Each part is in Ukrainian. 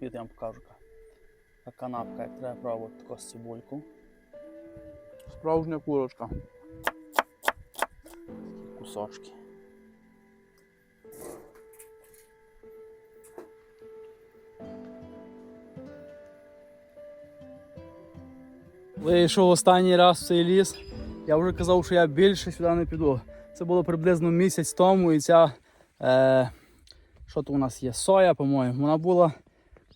Ходіть, я вам покажу. Така канапка, як треба пробувати таку з цибульку. Справжня курочка. Кусочки. Вийшов останній раз в цей ліс. Я вже казав, що я більше сюди не піду. Це було приблизно місяць тому, і ця е, що то у нас є? Соя, по-моєму. Вона була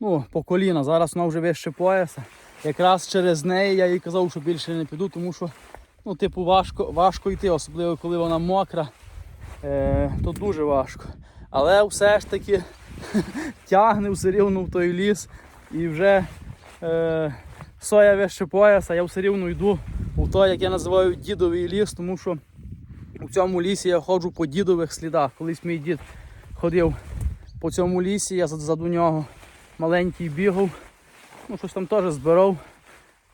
ну, по коліна. Зараз вона вже вище пояса. Якраз через неї я їй казав, що більше не піду, тому що ну, типу, важко, важко йти, особливо коли вона мокра, е, то дуже важко. Але все ж таки тягне все рівно в той ліс і вже е, соя вище пояса, я все рівно йду у той, як я називаю дідовий ліс, тому що у цьому лісі я ходжу по дідових слідах. Колись мій дід ходив по цьому лісі, я ззаду нього маленький бігав, ну щось там теж збирав.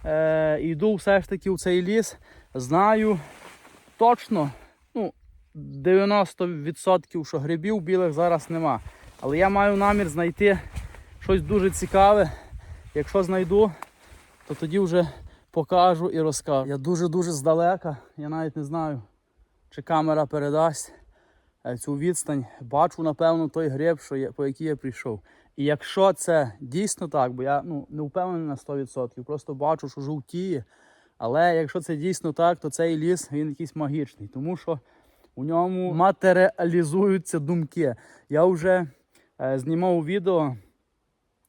Е, йду все ж таки у цей ліс. Знаю точно, ну, 90% що грибів білих зараз нема. Але я маю намір знайти щось дуже цікаве. Якщо знайду, то тоді вже покажу і розкажу. Я дуже-дуже здалека, я навіть не знаю, чи камера передасть е, цю відстань. Бачу, напевно, той гриб, що я, по який я прийшов. І якщо це дійсно так, бо я ну, не впевнений на 100%, просто бачу, що жовтіє. Але якщо це дійсно так, то цей ліс він якийсь магічний, тому що у ньому матеріалізуються думки. Я вже е, знімав відео,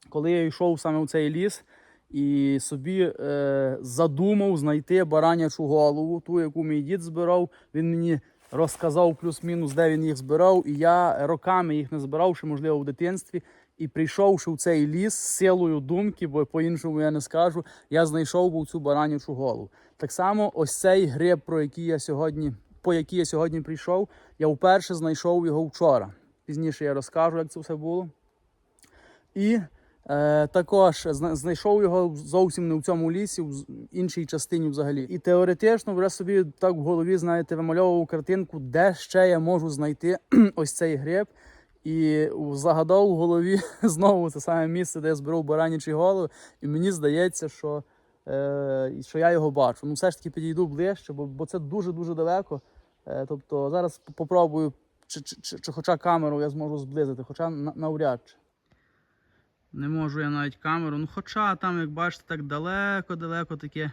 коли я йшов саме у цей ліс і собі е, задумав знайти баранячу голову, ту, яку мій дід збирав. Він мені розказав плюс-мінус, де він їх збирав. І я роками їх не збирав, ще можливо в дитинстві. І прийшовши в цей ліс з силою думки, бо по-іншому я не скажу, я знайшов був цю баранячу голову. Так само, ось цей гриб, про який я сьогодні, по який я сьогодні прийшов, я вперше знайшов його вчора. Пізніше я розкажу, як це все було. І е, також знайшов його зовсім не в цьому лісі, в іншій частині взагалі. І теоретично вже собі так в голові, знаєте, вимальовував картинку, де ще я можу знайти ось цей гриб. І загадав у голові знову це саме місце, де я зберу баранячі голови. І мені здається, що, е, що я його бачу. Ну, все ж таки підійду ближче, бо, бо це дуже-дуже далеко. Е, тобто зараз попробую, чи, чи, чи, чи хоча камеру я зможу зблизити, хоча на, навряд чи. Не можу я навіть камеру. Ну, хоча там, як бачите, так далеко-далеко таке.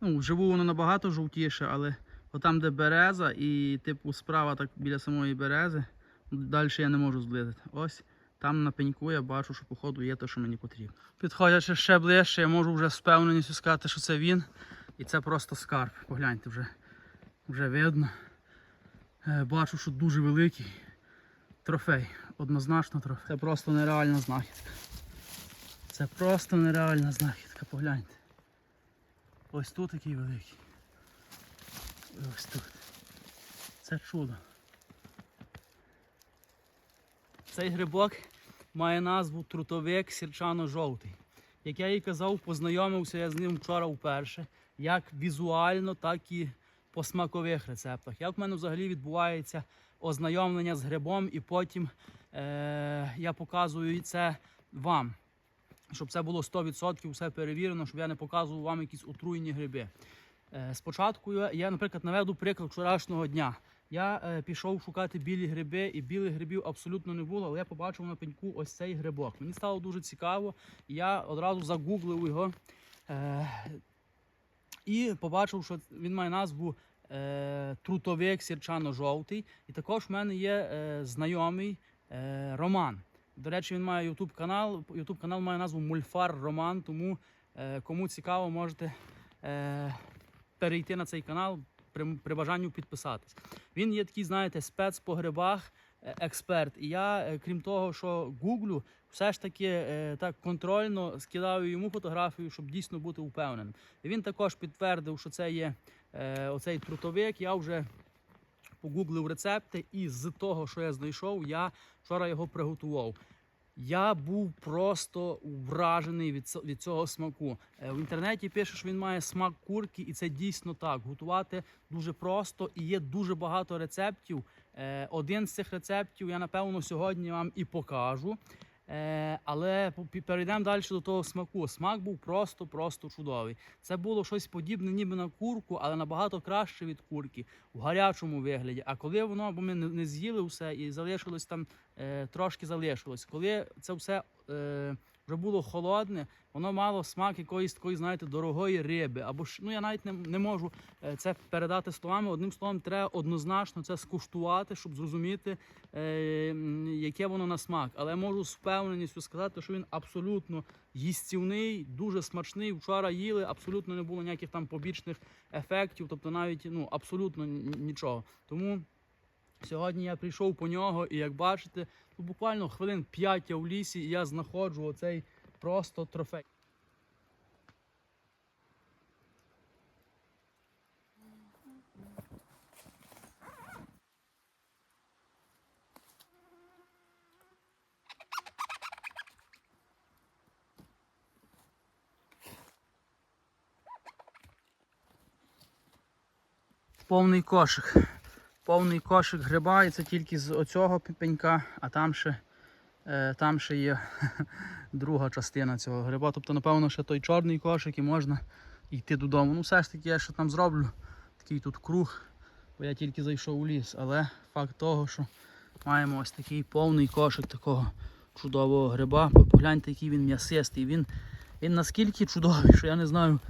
Ну, вживу воно набагато жовтіше, але отам, де береза, і типу справа так біля самої берези. Далі я не можу зблизити. Ось там на пеньку я бачу, що походу є те, що мені потрібно. Підходячи ще ближче, я можу вже з впевненістю сказати, що це він. І це просто скарб. Погляньте, вже, вже видно. Е, Бачу, що дуже великий. Трофей. Однозначно трофей. Це просто нереальна знахідка. Це просто нереальна знахідка, погляньте. Ось тут такий великий. Ось тут. Це чудо. Цей грибок має назву трутовик сірчано-жовтий. Як я їй казав, познайомився я з ним вчора вперше, як візуально, так і по смакових рецептах. Як в мене взагалі відбувається ознайомлення з грибом, і потім е- я показую це вам, щоб це було 100% все перевірено, щоб я не показував вам якісь отруєні гриби. Е, Спочатку я, наприклад, наведу приклад вчорашнього дня. Я е, пішов шукати білі гриби, і білих грибів абсолютно не було, але я побачив на пеньку ось цей грибок. Мені стало дуже цікаво, і я одразу загуглив його е, і побачив, що він має назву е, Трутовик сірчано-жовтий. І також в мене є е, знайомий е, Роман. До речі, він має YouTube канал. YouTube канал має назву Мульфар Роман, тому е, кому цікаво, можете е, перейти на цей канал при, при бажанню підписатись. Він є такий, знаєте, спец по грибах, е, експерт. І я, е, крім того, що гуглю, все ж таки е, так контрольно скидаю йому фотографію, щоб дійсно бути впевненим. І він також підтвердив, що це є оцей трутовик. Я вже погуглив рецепти, і з того, що я знайшов, я вчора його приготував. Я був просто вражений від, від цього смаку. Е, В інтернеті пише, що він має смак курки, і це дійсно так. Готувати дуже просто і є дуже багато рецептів. Е, Один з цих рецептів я напевно сьогодні вам і покажу. Е, але перейдемо далі до того смаку. Смак був просто-просто чудовий. Це було щось подібне, ніби на курку, але набагато краще від курки в гарячому вигляді. А коли воно, бо ми не, не з'їли все і залишилось там е, трошки залишилось. Коли це все е, вже було холодне, воно мало смак якоїсь такої, знаєте, дорогої риби. Або ж ну я навіть не, не можу е, це передати словами. Одним словом, треба однозначно це скуштувати, щоб зрозуміти, е, яке воно на смак. Але можу з впевненістю сказати, що він абсолютно їстівний, дуже смачний. Вчора їли, абсолютно не було ніяких там побічних ефектів, тобто навіть ну абсолютно нічого. Тому. Сьогодні я прийшов по нього, і як бачите, ну, буквально хвилин 5 я в лісі, і я знаходжу оцей просто трофей. Повний кошик. Повний кошик гриба, і це тільки з оцього пенька, а там ще, е, там ще є друга частина цього гриба. Тобто, напевно, ще той чорний кошик і можна йти додому. Ну, все ж таки, я ще там зроблю такий тут круг, бо я тільки зайшов у ліс. Але факт того, що маємо ось такий повний кошик такого чудового гриба. Погляньте, який він м'ясистий. Він, він наскільки чудовий, що я не знаю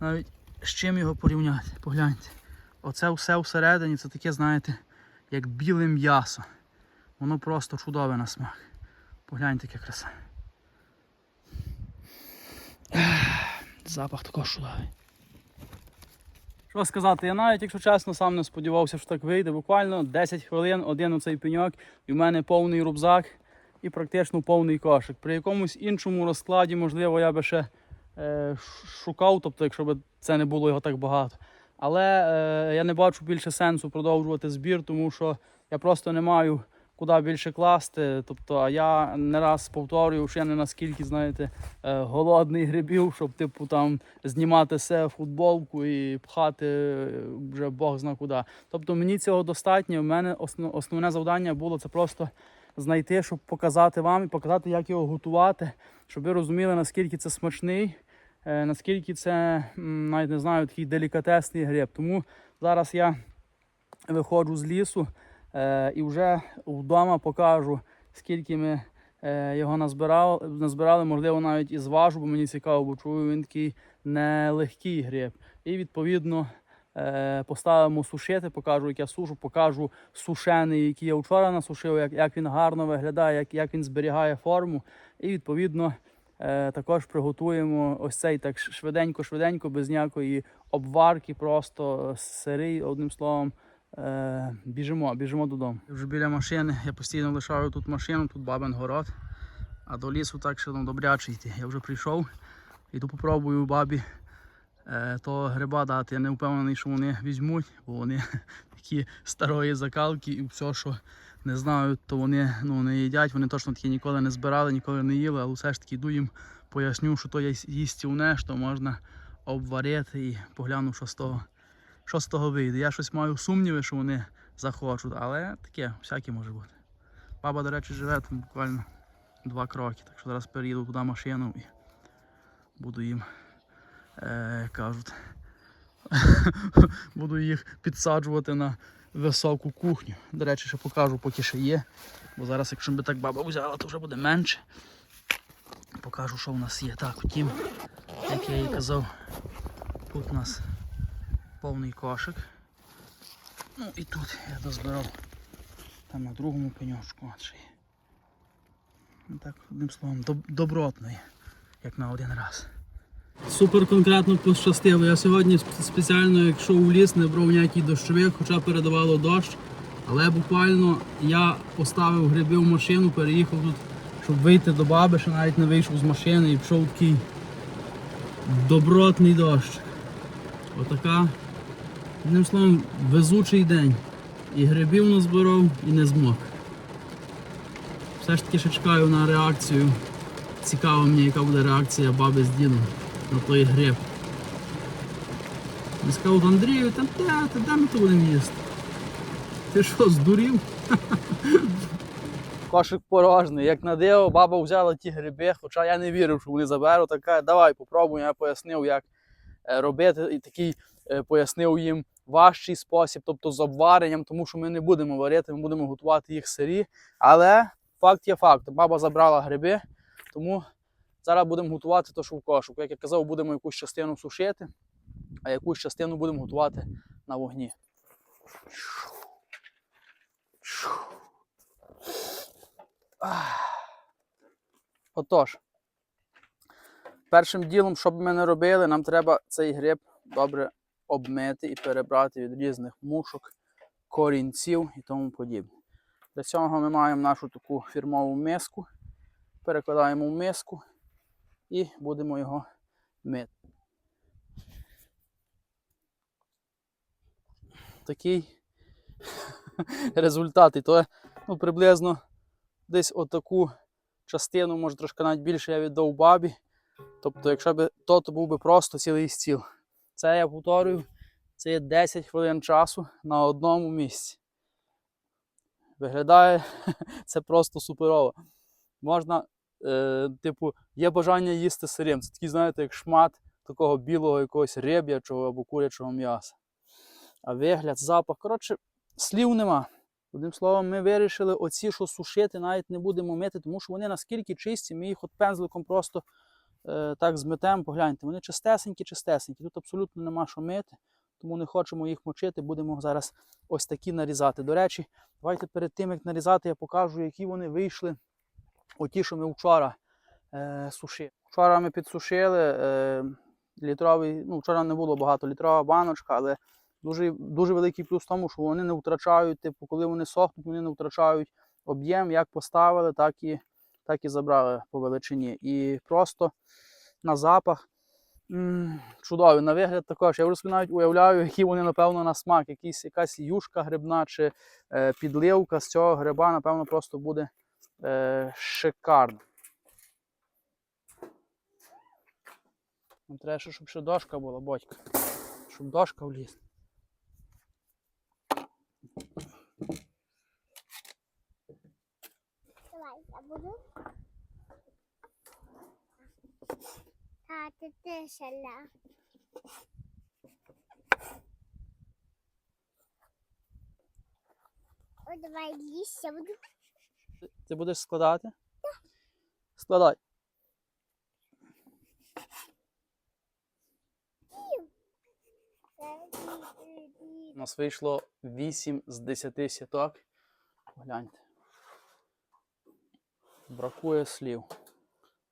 навіть з чим його порівняти. Погляньте. Оце все всередині, це таке, знаєте, як біле м'ясо. Воно просто чудове на смак. Погляньте, яка краса. Запах також чудовий. Що сказати, я навіть, якщо чесно, сам не сподівався, що так вийде. Буквально 10 хвилин, один оцей пеньок, і в мене повний рюкзак і практично повний кошик. При якомусь іншому розкладі, можливо, я би ще е, шукав, тобто, якщо б це не було його так багато. Але е, я не бачу більше сенсу продовжувати збір, тому що я просто не маю куди більше класти. Тобто, а я не раз повторюю, що я не наскільки, знаєте, е, голодний грибів, щоб типу там знімати все в футболку і пхати е, вже Бог зна куди. Тобто мені цього достатньо. У мене основ- основне завдання було це просто знайти, щоб показати вам і показати, як його готувати, щоб ви розуміли, наскільки це смачний. Е, наскільки це навіть не знаю, такий делікатесний гриб. Тому зараз я виходжу з лісу е, і вже вдома покажу, скільки ми е, його назбирали, назбирали, можливо, навіть і зважу, бо мені цікаво, бо чую, він такий нелегкий гриб. І відповідно поставимо сушити, покажу, як я сушу, покажу сушений, який я вчора насушив, як, як він гарно виглядає, як, як він зберігає форму. І відповідно. Е, також приготуємо ось цей так швиденько-швиденько, без ніякої обварки, просто сирий, одним словом. Е, біжимо, біжимо додому. Вже біля машини. Я постійно лишаю тут машину, тут бабин город. А до лісу так ще ну, добряче йти. Я вже прийшов. Іду попробую бабі е, того гриба дати. Я не впевнений, що вони візьмуть, бо вони такі старої закалки і все, що не знаю, то вони ну, не їдять, вони точно такі ніколи не збирали, ніколи не їли, але все ж таки йду їм поясню, що то є їстівне, що можна обварити і погляну, що з того, що з того вийде. Я щось маю сумніви, що вони захочуть, але таке, всяке може бути. Баба, до речі, живе там буквально два кроки, так що зараз переїду туди машину і буду їм, е, кажуть, буду їх підсаджувати на високу кухню. До речі, ще покажу, поки ще є. Бо зараз, якщо би так баба взяла, то вже буде менше. Покажу, що в нас є. Так, утім, як я їй казав, тут у нас повний кошик. Ну і тут я дозбирав там на другому пеньочку. Ну так, одним словом, доб- добротний, як на один раз. Супер конкретно пощастило. Я сьогодні сп- спеціально, якщо у ліс, не брав ніякий дощовик, хоча передавало дощ. Але буквально я поставив гриби в машину, переїхав тут, щоб вийти до баби, ще навіть не вийшов з машини і пішов такий добротний дощ. Отака, одним словом, везучий день. І грибів назбирав, і не змог. Все ж таки ще чекаю на реакцію. Цікаво мені, яка буде реакція баби з дідом на той гриб. Він сказав Андрію, та де, та де ми то будемо їсти? Ти що, здурів? Кошик порожний. Як на диво, баба взяла ті гриби, хоча я не вірив, що вони заберуть. Така, давай попробуємо. Я пояснив, як е, робити. І такий е, пояснив їм важчий спосіб, тобто з обваренням, тому що ми не будемо варити, ми будемо готувати їх сирі. Але факт є факт. Баба забрала гриби, тому зараз будемо готувати те, що в кошику. Як я казав, будемо якусь частину сушити, а якусь частину будемо готувати на вогні. Отож, першим ділом, що б ми не робили, нам треба цей гриб добре обмити і перебрати від різних мушок, корінців і тому подібне. Для цього ми маємо нашу таку фірмову миску, перекладаємо в миску і будемо його мити. Такий результат. І то ну, приблизно десь отаку частину, може трошки навіть більше я віддав бабі. Тобто, якщо б то, то був би просто цілий стіл. Це я повторюю, це є 10 хвилин часу на одному місці. Виглядає це просто суперово. Можна, е, типу, є бажання їсти сирим. Це такий, знаєте, як шмат такого білого якогось риб'ячого або курячого м'яса. А вигляд, запах. Коротше, слів нема. Одним словом, ми вирішили оці, що сушити, навіть не будемо мити, тому що вони наскільки чисті, ми їх от пензликом просто е, так зметемо, погляньте. Вони чистесенькі, чистесенькі. Тут абсолютно нема що мити, тому не хочемо їх мочити, будемо зараз ось такі нарізати. До речі, давайте перед тим, як нарізати, я покажу, які вони вийшли. Оті, що ми вчора е, сушили. Вчора ми підсушили е, літровий, ну вчора не було багато літрова баночка, але дуже, дуже великий плюс в тому, що вони не втрачають, типу, коли вони сохнуть, вони не втрачають об'єм, як поставили, так і, так і забрали по величині. І просто на запах м, чудові. На вигляд також. Я собі навіть уявляю, які вони, напевно, на смак. Якісь, якась юшка грибна чи е, підливка з цього гриба, напевно, просто буде е, шикарно. Нам Треба, щоб ще дошка була, батька. Щоб дошка вліз. Давай, я буду. Тати тишеля. О, давай лізь, я буду. Ти будеш складати? Складай. У нас вийшло 8 з 10 сіток. Гляньте. Бракує слів.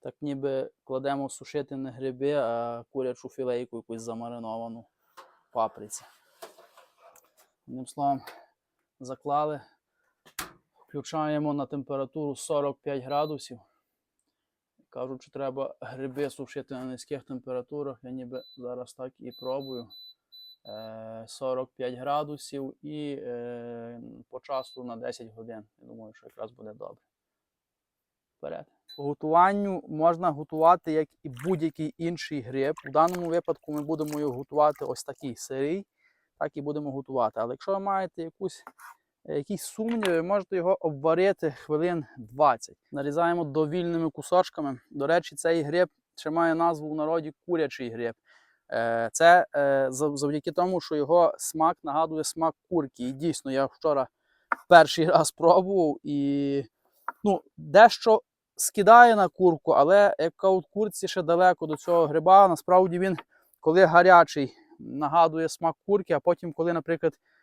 Так ніби кладемо сушити не гриби, а курячу філейку якусь замариновану в паприці. Одним словом, заклали. Включаємо на температуру 45 градусів. Кажуть, що треба гриби сушити на низьких температурах. Я ніби зараз так і пробую. Е, 45 градусів і е, по часу на 10 годин. Я думаю, що якраз буде добре. Вперед. Готуванню можна готувати як і будь-який інший гриб. У даному випадку ми будемо його готувати ось такий сирий, так і будемо готувати. Але якщо ви маєте якусь, е, якісь сумніви, ви можете його обварити хвилин 20. Нарізаємо довільними кусочками. До речі, цей гриб ще має назву в народі курячий гриб. Е, Це е, завдяки тому, що його смак нагадує смак курки. І дійсно, я вчора перший раз пробував і ну, дещо скидає на курку, але як кажуть, курці ще далеко до цього гриба. Насправді він, коли гарячий, нагадує смак курки, а потім, коли, наприклад, е,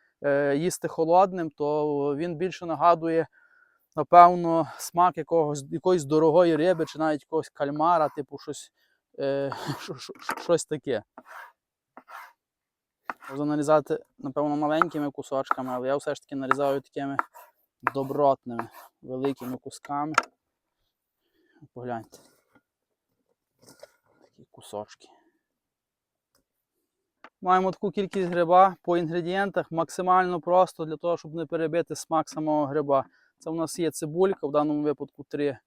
їсти холодним, то він більше нагадує, напевно, смак якогось, якоїсь дорогої риби чи навіть якогось кальмара, типу щось, е, що- що- щось таке. Можна нарізати, напевно, маленькими кусочками, але я все ж таки нарізаю такими добротними, великими кусками. Погляньте. Такі кусочки. Маємо таку кількість гриба по інгредієнтах максимально просто для того, щоб не перебити смак самого гриба. Це у нас є цибулька, в даному випадку три,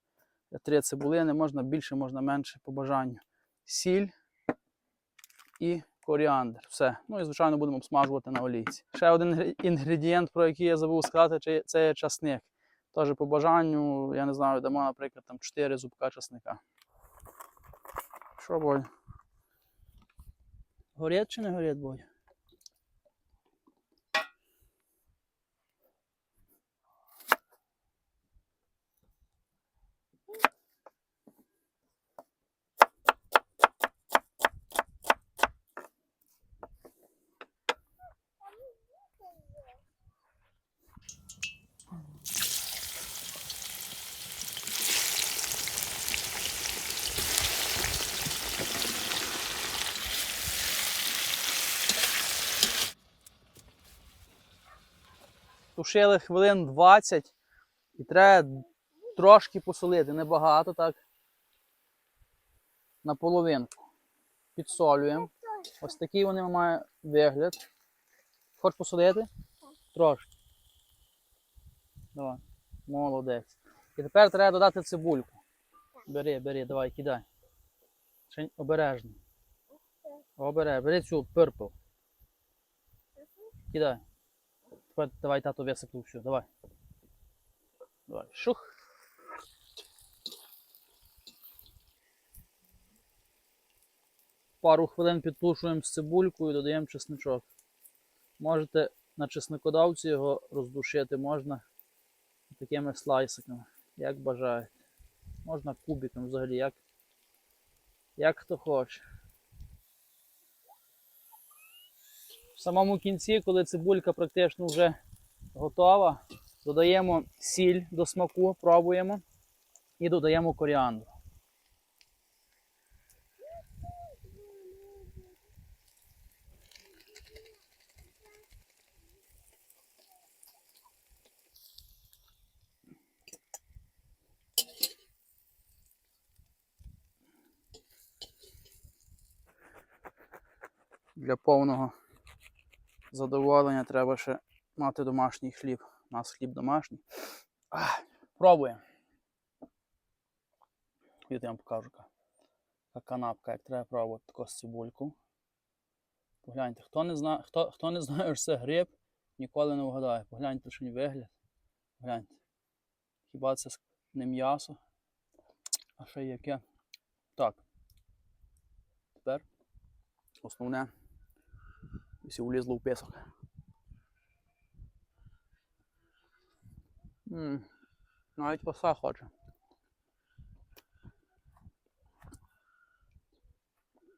три цибулини, можна більше, можна менше по бажанню. Сіль і коріандр. Все. Ну і звичайно будемо обсмажувати на олійці. Ще один інгредієнт, про який я забув сказати, це є часник. Теж по бажанню, я не знаю, дамо, наприклад, там 4 зубка чесника. Що, Боль? Горять чи не горять, Боль? Тушили хвилин 20 і треба трошки посолити, небагато так. На половинку. Підсолюємо. Ось такий вони мають вигляд. Хочеш посолити? Трошки. Давай. Молодець. І тепер треба додати цибульку. Бери, бери, давай, кидай. Обережно. Обережно. Бери цю purple. Кидай. Тепер давай тато висиплю всю. Давай. Давай. Шух. Пару хвилин підтушуємо з цибулькою, додаємо чесничок. Можете на чесникодавці його роздушити, можна такими слайсиками, як бажаєте. Можна кубиком взагалі, як, як хто хоче. В самому кінці, коли цибулька практично вже готова, додаємо сіль до смаку, пробуємо і додаємо коріандру. Для повного задоволення треба ще мати домашній хліб. У нас хліб домашній. Ах, пробуємо. Я вам покажу. Яка канапка, як треба пробувати таку цибульку. Погляньте, хто не знає, хто, хто не знає, що це гриб, ніколи не вгадає. Погляньте лише вигляд. Погляньте. Хіба це не м'ясо? А ще яке? Так. Тепер основне. Якщо влізло в песок. М, Навіть коса хоче.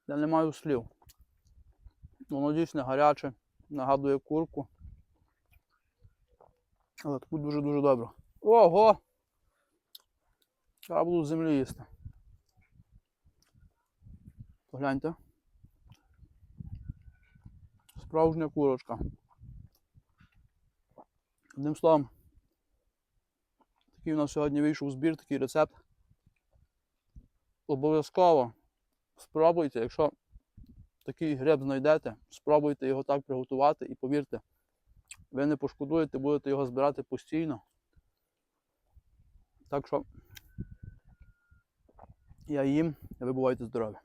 Я не маю слів. Воно дійсно гаряче, нагадує курку. Але таку дуже-дуже добре. Ого! Буду з землі їсти. Погляньте. Справжня курочка. Одним словом, такий у нас сьогодні вийшов збір, такий рецепт. Обов'язково спробуйте, якщо такий гриб знайдете, спробуйте його так приготувати і повірте, ви не пошкодуєте, будете його збирати постійно. Так що я їм, а ви бувайте здорові.